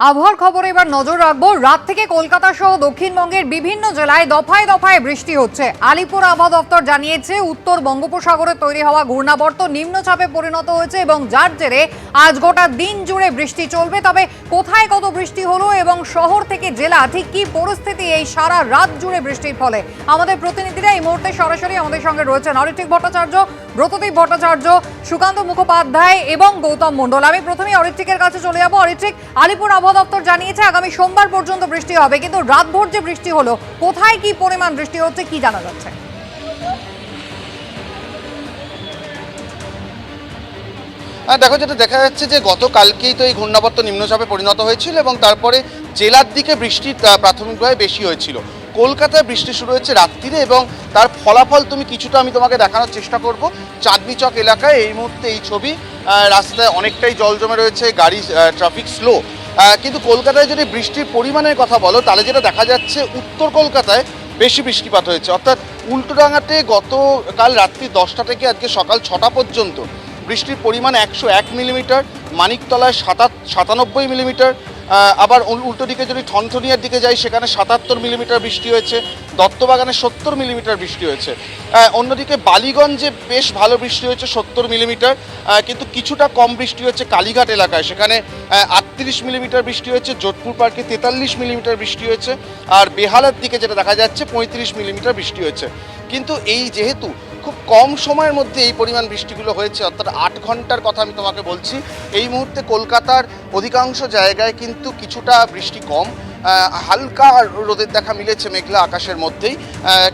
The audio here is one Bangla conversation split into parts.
আবহাওয়ার খবরে এবার নজর রাখব। রাত থেকে কলকাতা সহ দক্ষিণবঙ্গের বিভিন্ন জেলায় দফায় দফায় বৃষ্টি হচ্ছে। আলিপুর আবহাওয়া দপ্তর জানিয়েছে, উত্তর বঙ্গোপসাগরে তৈরি হওয়া ঘূর্ণাবর্ত নিম্নচাপে পরিণত হয়েছে এবং যার জেরে আজ গোটা দিন জুড়ে বৃষ্টি চলবে। তবে কোথায় কত বৃষ্টি হলো এবং শহর থেকে জেলা ঠিক কি পরিস্থিতি এই সারা রাত জুড়ে বৃষ্টির ফলে? আমাদের প্রতিনিধিরা এই মুহূর্তে সরাসরি আমাদের সঙ্গে রয়েছেন অরিত্রিক ভট্টাচার্য, ব্রতদীপ ভট্টাচার্য, সুকান্ত মুখোপাধ্যায় এবং গৌতম মণ্ডল। আমি প্রথমেই অরিত্রিকের কাছে চলে যাব। অরিত্রিক, আলিপুর আবহাওয়া দপ্তর জানিয়েছে, আগামী সোমবার পর্যন্ত বৃষ্টি হবে, কিন্তু রাতভর যে বৃষ্টি হলো, কোথায় কি পরিমাণ বৃষ্টি হচ্ছে, কি জানা যাচ্ছে? হ্যাঁ দেখো, যেটা দেখা যাচ্ছে যে গতকালকেই তো এই ঘূর্ণাবর্ত নিম্নচাপে পরিণত হয়েছিল এবং তারপরে জেলার দিকে বৃষ্টি প্রাথমিকভাবে বেশি হয়েছিল। কলকাতায় বৃষ্টি শুরু হয়েছে রাত্রিরে এবং তার ফলাফল তুমি কিছুটা আমি তোমাকে দেখানোর চেষ্টা করব। চাঁদনি চক এলাকায় এই মুহূর্তে এই ছবি রাস্তায় অনেকটাই জল জমে রয়েছে, গাড়ি ট্রাফিক স্লো কিন্তু কলকাতায় যদি বৃষ্টির পরিমাণের কথা বলো, তাহলে যেটা দেখা যাচ্ছে, উত্তর কলকাতায় বেশি বৃষ্টিপাত হয়েছে। অর্থাৎ উল্টোডাঙাতে গতকাল রাত্রি দশটা থেকে আজকে সকাল ছটা পর্যন্ত বৃষ্টির পরিমাণ একশো এক মিলিমিটার, মানিকতলায় সাতা সাতানব্বই মিলিমিটার আবার উল্টো দিকে যদি ঠনঠনিয়ার দিকে যাই, সেখানে সাতাত্তর মিলিমিটার বৃষ্টি হয়েছে, দত্তবাগানে সত্তর মিলিমিটার বৃষ্টি হয়েছে। অন্যদিকে বালিগঞ্জে বেশ ভালো বৃষ্টি হয়েছে, সত্তর মিলিমিটার। কিন্তু কিছুটা কম বৃষ্টি হচ্ছে কালীঘাট এলাকায়। সেখানে আটত্রিশ মিলিমিটার বৃষ্টি হয়েছে, যোধপুর পার্কে তেতাল্লিশ মিলিমিটার বৃষ্টি হয়েছে, আর বেহালার দিকে যেটা দেখা যাচ্ছে, পঁয়ত্রিশ মিলিমিটার বৃষ্টি হয়েছে। কিন্তু এই যেহেতু খুব কম সময়ের মধ্যে এই পরিমাণ বৃষ্টিগুলো হয়েছে, অর্থাৎ আট ঘণ্টার কথা আমি তোমাকে বলছি। এই মুহূর্তে কলকাতার অধিকাংশ জায়গায় কিন্তু কিছুটা বৃষ্টি কম। হালকা রোদের দেখা মিলেছে মেঘলা আকাশের মধ্যেই।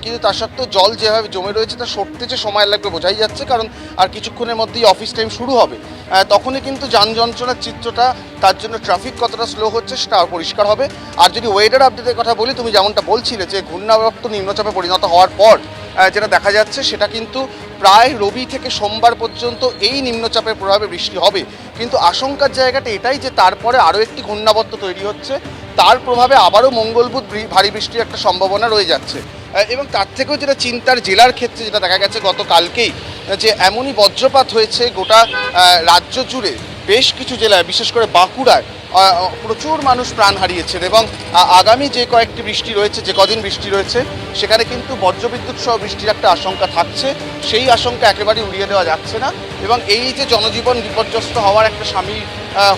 কিন্তু তা সত্ত্বেও জল যেভাবে জমে রয়েছে তা সরতে যে সময় লাগবে বোঝাই যাচ্ছে, কারণ আর কিছুক্ষণের মধ্যেই অফিস টাইম শুরু হবে। তখনই কিন্তু যান যন্ত্রণার চিত্রটা, তার জন্য ট্রাফিক কতটা স্লো হচ্ছে সেটা পরিষ্কার হবে। আর যদি ওয়েদার আপডেটের কথা বলি, তুমি যেমনটা বলছিলে যে ঘূর্ণাবর্ত নিম্নচাপে পরিণত হওয়ার পর যেটা দেখা যাচ্ছে সেটা কিন্তু প্রায় রবি থেকে সোমবার পর্যন্ত এই নিম্নচাপের প্রভাবে বৃষ্টি হবে। কিন্তু আশঙ্কার জায়গাটা এটাই যে তারপরে আরও একটি ঘূর্ণাবর্ত তৈরি হচ্ছে। তার প্রভাবে আবারও মঙ্গলবুধ বুধ ভারী বৃষ্টির একটা সম্ভাবনা রয়ে যাচ্ছে। এবং তার থেকেও যেটা চিন্তার জেলার ক্ষেত্রে যেটা দেখা গেছে গতকালকেই, যে এমনই বজ্রপাত হয়েছে গোটা রাজ্য জুড়ে। বেশ কিছু জেলায়, বিশেষ করে বাঁকুড়ায় প্রচুর মানুষ প্রাণ হারিয়েছেন এবং আগামী যে কয়েকটি বৃষ্টি রয়েছে, যে কদিন বৃষ্টি রয়েছে, সেখানে কিন্তু বজ্রবিদ্যুৎ সহ বৃষ্টির একটা আশঙ্কা থাকছে। সেই আশঙ্কা একেবারেই উড়িয়ে দেওয়া যাচ্ছে না এবং এই যে জনজীবন বিপর্যস্ত হওয়ার একটা সামিল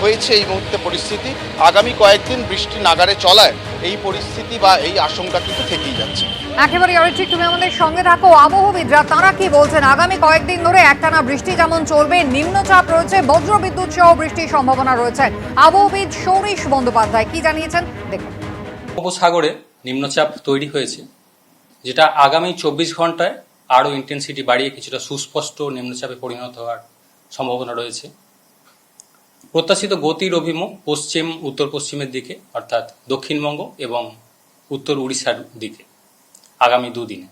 হয়েছে এই মুহূর্তে পরিস্থিতি। আগামী কয়েকদিন বৃষ্টি নাগারে চলায় এই পরিস্থিতি বা এই আশঙ্কা কিন্তু থেকেই যাচ্ছে। একেবারে অরিত্রিক তুমি আমাদের সঙ্গে থাকো। আবহবিদরা তারা কি বলছেন? আগামী কয়েকদিন ধরে একটানা বৃষ্টি যেমন চলবে নিম্নচাপ রয়েছে বজ্রবিদ্যুৎ সহ বৃষ্টির সম্ভাবনা রয়েছে। আবহবিদ সৌরিশ বন্দ্যোপাধ্যায় কি জানিয়েছেন? দেখুন। উপসাগরে নিম্নচাপ তৈরি হয়েছে যেটা আগামী চব্বিশ ঘন্টায় আরও ইন্টেন্সিটি বাড়িয়ে কিছুটা সুস্পষ্ট নিম্নচাপে পরিণত হওয়ার সম্ভাবনা রয়েছে। প্রত্যাশিত গতির অভিমুখ পশ্চিম, উত্তর পশ্চিমের দিকে, অর্থাৎ দক্ষিণবঙ্গ এবং উত্তর উড়িষ্যার দিকে, আগামী দুদিনে।